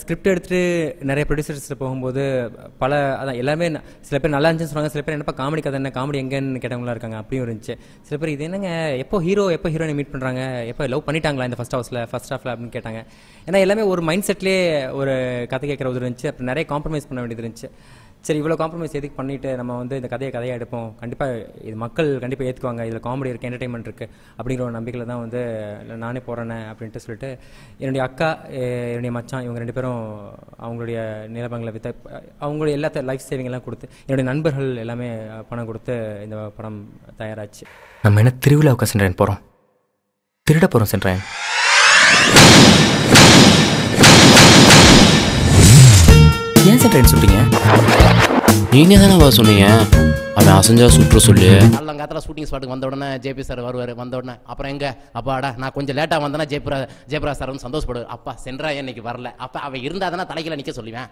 Script எடுத்துட்டு நிறைய ப்ரொடியூசர்ஸில் போகும்போது பல அதான் எல்லாமே சில பேர் நல்லா இருந்துச்சுன்னு சொன்னாங்க சில பேர் என்னப்பா காமெடி கதை என்ன காமெடி எங்கேன்னு கேட்டவங்களா இருக்காங்க அப்படியும் இருந்துச்சு. சில பேர் இது என்னங்க எப்போ ஹீரோ எப்போ ஹீரோயினை மீட் பண்ணுறாங்க எப்போ லவ் பண்ணிட்டாங்களா இந்த ஃபஸ்ட் ஹவுஸில் ஃபஸ்ட் ஹாஃபில் அப்படின்னு கேட்டாங்க. ஏன்னா எல்லாமே ஒரு மைண்ட் செட்லேயே ஒரு கதை கேட்குற ஒரு இருந்துச்சு அப்புறம் நிறைய காம்ப்ரமைஸ் பண்ண வேண்டியது இருந்துச்சு. சரி இவ்வளோ காம்ப்ரமைஸ் எதுக்கு பண்ணிட்டு நம்ம வந்து இந்த கதையை கதையாக எடுப்போம்? கண்டிப்பாக இது மக்கள் கண்டிப்பாக ஏற்றுக்குவாங்க இதில் காமெடி இருக்குது என்டர்டைன்மெண்ட் இருக்குது அப்படிங்கிற ஒரு நம்பிக்கையில் தான் வந்து நானே போகிறேனே அப்படின்ட்டு சொல்லிட்டு என்னுடைய அக்கா என்னுடைய மச்சான் இவங்க ரெண்டு பேரும் அவங்களுடைய நிலபங்களை வித்த அவங்களுடைய எல்லாத்த லைஃப் சேவிங் எல்லாம் கொடுத்து என்னுடைய நண்பர்கள் எல்லாமே பணம் கொடுத்து இந்த படம் தயாராச்சு. நம்ம என்ன திருவிழாவுக்கு சென்றேன் போகிறோம் திருட போகிறோம் சென்றேன். ஏன் சென்றேன் சொல்றீங்க நீங்க தானே சொன்னீங்க. அவன் அசஞ்சா சுற்று சொல்லு. காலங்காத்தில் ஷூட்டிங் ஸ்பாட்டுக்கு வந்த உடனே ஜேபி சார் வருவார் வந்த உடனே. அப்புறம் எங்க? அப்பாடா நான் கொஞ்சம் லேட்டாக வந்தேன்னா ஜெயபுரா ஜெயபுரா சார் வந்து சந்தோஷப்படுவார். அப்பா சென்றா இன்னைக்கு வரல? அப்பா அவன் இருந்தா தானே தலைக்கில நிற்க சொல்லுவேன்.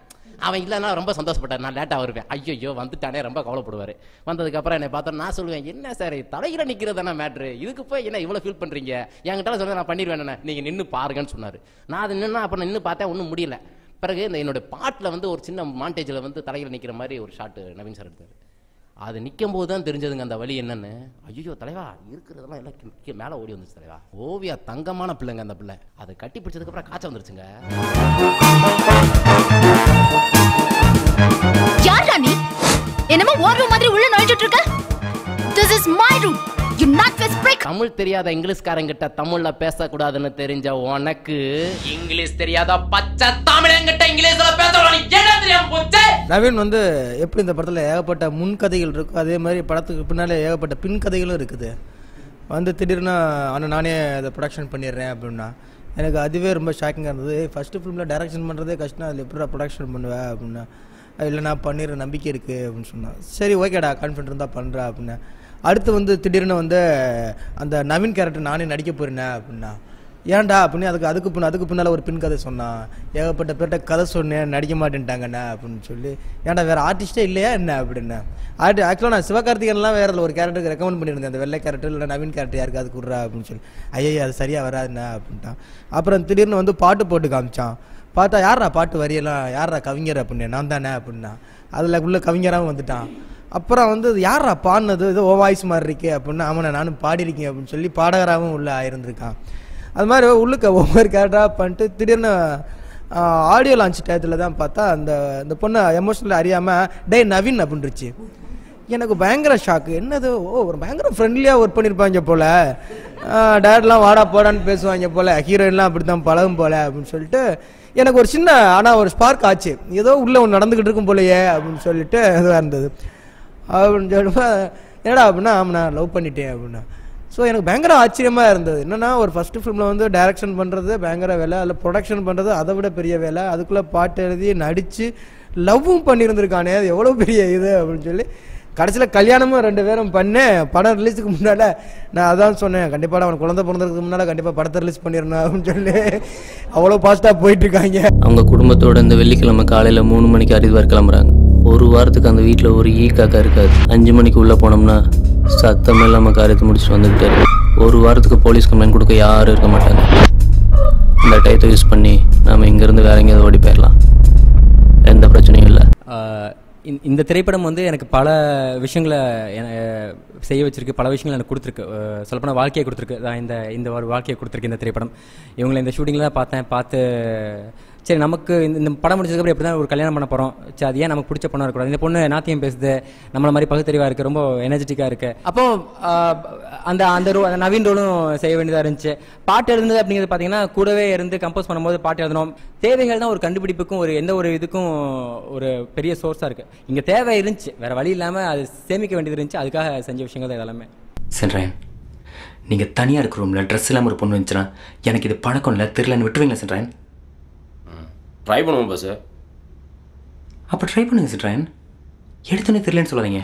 அவன் இல்லைன்னா ரொம்ப சந்தோஷப்பட்டார். நான் லேட்டாக வருவேன். ஐயோ வந்துட்டானே ரொம்ப கவலைப்படுவார். வந்ததுக்கப்புறம் என்னை பார்த்தா நான் சொல்லுவேன் என்ன சார் தலையில நிற்கிறது தானே மேட்ரு இதுக்கு போய் என்ன இவ்வளோ ஃபீல் பண்ணுறீங்க என்கிட்ட சொல்ல நான் பண்ணிடுவேன் நீங்கள் நின்று பாருங்கன்னு சொன்னார். நான் அது நின்று அப்புறம் நின்று பார்த்தேன் ஒன்றும் முடியல. பிறகு இந்த என்னோட பாட்டில் வந்து ஒரு சின்ன மாண்டேஜில் வந்து தலையில் நிற்கிற மாதிரி ஒரு ஷாட்டு நவீன் சார் எடுத்தார். அது நிற்கும் போது தான் தெரிஞ்சதுங்க அந்த வழி என்னென்னு. ஐயோ தலைவா இருக்கிறதெல்லாம் எல்லாம் மேலே ஓடி வந்துச்சு தலைவா. ஓவியா தங்கமான பிள்ளைங்க அந்த பிள்ளை. அதை கட்டி பிடிச்சதுக்கப்புறம் காய்ச்சல் வந்துருச்சுங்க. யாரா என்னமோ ஓர் ரூம் மாதிரி உள்ள நுழைஞ்சிட்டு இருக்க? This is my room Tamil தெரியாத இங்கிலீஷ்காரங்கிட்ட தமிழ்ல பேசக்கூடாதுன்னு தெரிஞ்ச உனக்கு இங்கிலீஷ் தெரியாத பச்சை தமிழங்கிட்ட இங்கிலீஷ்ல பேசணும் என்ன தெரியாம போச்சு நவீன் வந்து எப்படி இந்த படத்தில் ஏகப்பட்ட முன்கதைகள் இருக்கோ அதே மாதிரி படத்துக்கு பின்னாலே ஏகப்பட்ட பின் கதைகளும் இருக்குது. வந்து திடீர்னு ஆனால் நானே அதை ப்ரொடக்ஷன் பண்ணிடுறேன் அப்படின்னா எனக்கு அதுவே ரொம்ப ஷாக்கிங்காக இருந்தது. ஃபஸ்ட்டு ஃபிலிமில் டைரக்ஷன் பண்ணுறதே கஷ்டம். அதில் எப்படி ப்ரொடக்ஷன் பண்ணுவேன் அப்படின்னா இல்லை நான் பண்ணிடுற நம்பிக்கை இருக்குது அப்படின்னு சொன்னான். சரி ஓகேடா கான்ஃபிடென்ட் இருந்தால் பண்ணுறேன் அப்படின்னா அடுத்து வந்து திடீர்னு வந்து அந்த நவீன் கேரக்டர் நானே நடிக்க போயிருந்தேன் அப்படின்னா ஏன்டா அப்படின்னு அதுக்கு அதுக்கு பின் அதுக்கு பின்னால் ஒரு பின் கதை சொன்னான் ஏகப்பட்ட பேர்கிட்ட கதை சொன்னேன் நடிக்க மாட்டேன்ட்டாங்கண்ணா அப்படின்னு சொல்லி ஏன்டா வேறு ஆர்டிஸ்ட்டே இல்லையா என்ன அப்படின்னா ஆர்டி ஆக்சுவலாக நான் சிவகார்த்திகன்லாம் வேறு ஒரு கேரக்டருக்கு ரெக்கமெண்ட் பண்ணியிருந்தேன் அந்த வெள்ளை கேரக்டர் இல்லை நவீன் கேரக்டர் யாருக்கு அது குடுறா அப்படின்னு சொல்லி. ஐயா அது சரியாக வராதுண்ணா அப்படின்ட்டான். அப்புறம் திடீர்னு வந்து பாட்டு போட்டு காமிச்சான். பார்த்தா யாரா பாட்டு வரியெல்லாம் யாரா கவிஞர் அப்படின்னு நான் தானே அப்படின்னா அதில் உள்ள கவிஞராகவும் வந்துட்டான். அப்புறம் வந்து இது யாரா பாடினது? இது ஓ வாய்ஸ் மாதிரி இருக்கே அப்படின்னா ஆமாண்ணா நானும் பாடியிருக்கேன் அப்படின்னு சொல்லி பாடகராகவும் உள்ள ஆயிருந்திருக்கான். அது மாதிரி உள்ளுக்க ஒவ்வொரு கேரக்டராக பண்ணிட்டு திடீர்னு ஆடியோ லான்ச் டயத்தில் தான் பார்த்தா அந்த இந்த பொண்ணு எமோஷனல் அறியாமல் டே நவீன் அப்படின்ருச்சு எனக்கு பயங்கர ஷாக்கு என்னது? ஓ ஒரு பயங்கர ஃப்ரெண்ட்லியாக ஒர்க் பண்ணியிருப்பாங்க போல். டேட்லாம் வாடா போடான்னு பேசுவாங்க போல். ஹீரோயின்லாம் அப்படி தான் பழகும் போல் அப்படின்னு சொல்லிட்டு எனக்கு ஒரு சின்ன ஆனால் ஒரு ஸ்பார்க் ஆச்சு. ஏதோ உள்ளே ஒன்று நடந்துக்கிட்டு இருக்கும் போலயே அப்படின்னு சொல்லிட்டு இதுவாக இருந்தது. அப்படின்னு சொல்லுமா என்னடா அப்படின்னா ஆமாம் நான் லவ் பண்ணிட்டேன் அப்படின்னா. ஸோ எனக்கு பயங்கர ஆச்சரியமாக இருந்தது. என்னன்னா ஒரு ஃபஸ்ட்டு ஃபிலிமில் வந்து டைரக்ஷன் பண்ணுறது பயங்கர வேலை. அதில் ப்ரொடக்ஷன் பண்ணுறது அதை விட பெரிய வேலை. அதுக்குள்ளே பாட்டு எழுதி நடித்து லவ்வும் பண்ணியிருந்திருக்கானே அது எவ்வளோ பெரிய இது அப்படின்னு சொல்லி கடைசியில் கல்யாணமும் ரெண்டு பேரும் பண்ணேன். படம் ரிலீஸுக்கு முன்னால் நான் அதான் சொன்னேன் கண்டிப்பாக அவன் குழந்தை பிறந்ததுக்கு முன்னால் கண்டிப்பாக படத்தை ரிலீஸ் பண்ணிடணும் அப்படின்னு சொல்லி. அவ்வளோ ஃபாஸ்ட்டாக போயிட்டுருக்காங்க அவங்க குடும்பத்தோட இந்த வெள்ளிக்கிழமை காலையில் மூணு மணிக்கு அறிவார் கிளம்புறாங்க. ஒரு வாரத்துக்கு அந்த வீட்டில் ஒரு ஈ காக்கா இருக்காது. அஞ்சு மணிக்கு உள்ளே போனோம்னா சத்தம் இல்லாமல் காரியத்தை முடிச்சுட்டு வந்துகிட்டே இருக்கும் ஒரு வாரத்துக்கு போலீஸ் கம்ப்ளைண்ட் கொடுக்க யாரும் இருக்க மாட்டாங்க. இந்த டயத்தை யூஸ் பண்ணி நாம் இங்கேருந்து வேற எங்கேயாவது ஓடி போயிடலாம் எந்த பிரச்சனையும் இல்லை. இந்த- திரைப்படம் வந்து எனக்கு பல விஷயங்களை செய்ய வச்சிருக்கு. பல விஷயங்களை எனக்கு கொடுத்துருக்கு. அஹ் சொல்லப்போனால் வாழ்க்கையை கொடுத்துருக்கு. தான் இந்த இந்த ஒரு வாழ்க்கையை கொடுத்துருக்கு இந்த திரைப்படம். இவங்களை இந்த ஷூட்டிங்கில் பார்த்தேன். பார்த்து சரி நமக்கு இந்த படம் முடிச்சதுக்கப்புறம் எப்படி தான் ஒரு கல்யாணம் பண்ண போகிறோம் சரி அது ஏன் நமக்கு பிடிச்ச பொண்ணாக இருக்கக்கூடாது? இந்த பொண்ணு நாத்தியம் பேசுது நம்மள மாதிரி பகுத்தறிவாக இருக்குது ரொம்ப எனர்ஜெட்டிக்காக இருக்குது அப்போ அந்த அந்த ரோ அந்த நவீன் ரோலும் செய்ய வேண்டியதாக இருந்துச்சு. பாட்டு எழுந்தது அப்படிங்கிறது பார்த்தீங்கன்னா கூடவே இருந்து கம்போஸ் பண்ணும்போது பாட்டு எழுதணும். தேவைகள் தான் ஒரு கண்டுபிடிப்புக்கும் ஒரு எந்த ஒரு இதுக்கும் ஒரு பெரிய சோர்ஸாக இருக்குது இங்கே தேவை இருந்துச்சு. வேற வழி இல்லாமல் அது சேமிக்க வேண்டியது இருந்துச்சு. அதுக்காக செஞ்ச விஷயங்கள் தான் இதெல்லாமே. சென்றேன் நீங்கள் தனியாக இருக்கிற ரூமில் ட்ரெஸ் இல்லாமல் ஒரு பொண்ணு வந்துச்சுன்னா எனக்கு இது பழக்கம் இல்லை தெரிலன்னு விட்டுருவீங்களா சென்றேன் ட்ரை பண்ணுவோம் சார் அப்போ ட்ரை பண்ணுங்க சிட்ராயன் எடுத்தோன்னே தெரியலன்னு சொல்லாதீங்க.